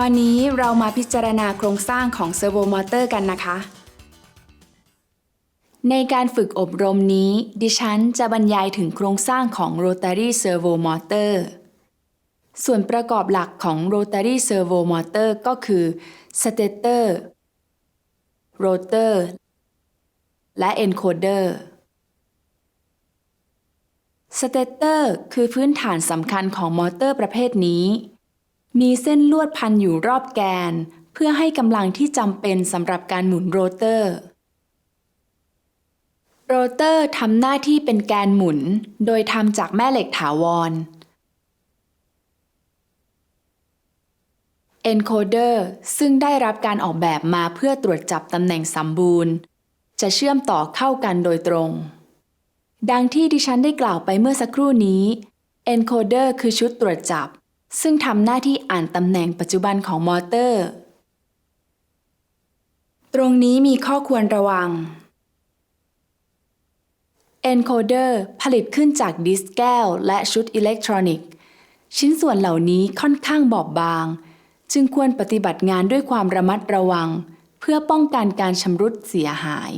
ตอนนี้เรามาพิจารณาโครงสร้างของเซอร์โวมอเตอร์กันนะคะ ในการฝึกอบรมนี้ ดิฉันจะบรรยายถึงโครงสร้างของ Rotary Servo Motor ส่วนประกอบหลักของ Rotary Servo Motor ก็คือ Stator Rotor และ Encoder Stator คือพื้นฐานสำคัญของมอเตอร์ประเภทนี้ มีเส้นลวดพันอยู่รอบแกน เพื่อให้กำลังที่จำเป็นสำหรับการหมุนโรเตอร์ โรเตอร์ทำหน้าที่เป็นแกนหมุน โดยทำจากแม่เหล็กถาวร Encoder ซึ่งได้รับการออกแบบมาเพื่อตรวจจับตำแหน่งสมบูรณ์ จะเชื่อมต่อเข้ากันโดยตรง ดังที่ดิฉันได้กล่าวไปเมื่อสักครู่นี้ Encoder คือชุดตรวจจับ ซึ่งทำหน้าที่อ่านตำแหน่งปัจจุบันของมอเตอร์ ตรงนี้มีข้อควรระวัง Encoder ผลิตขึ้นจากดิสก์แก้วและชุดอิเล็กทรอนิกส์ชิ้นส่วนเหล่านี้ค่อนข้างบอบบาง จึงควรปฏิบัติงานด้วยความระมัดระวัง เพื่อป้องกันการชำรุดเสียหาย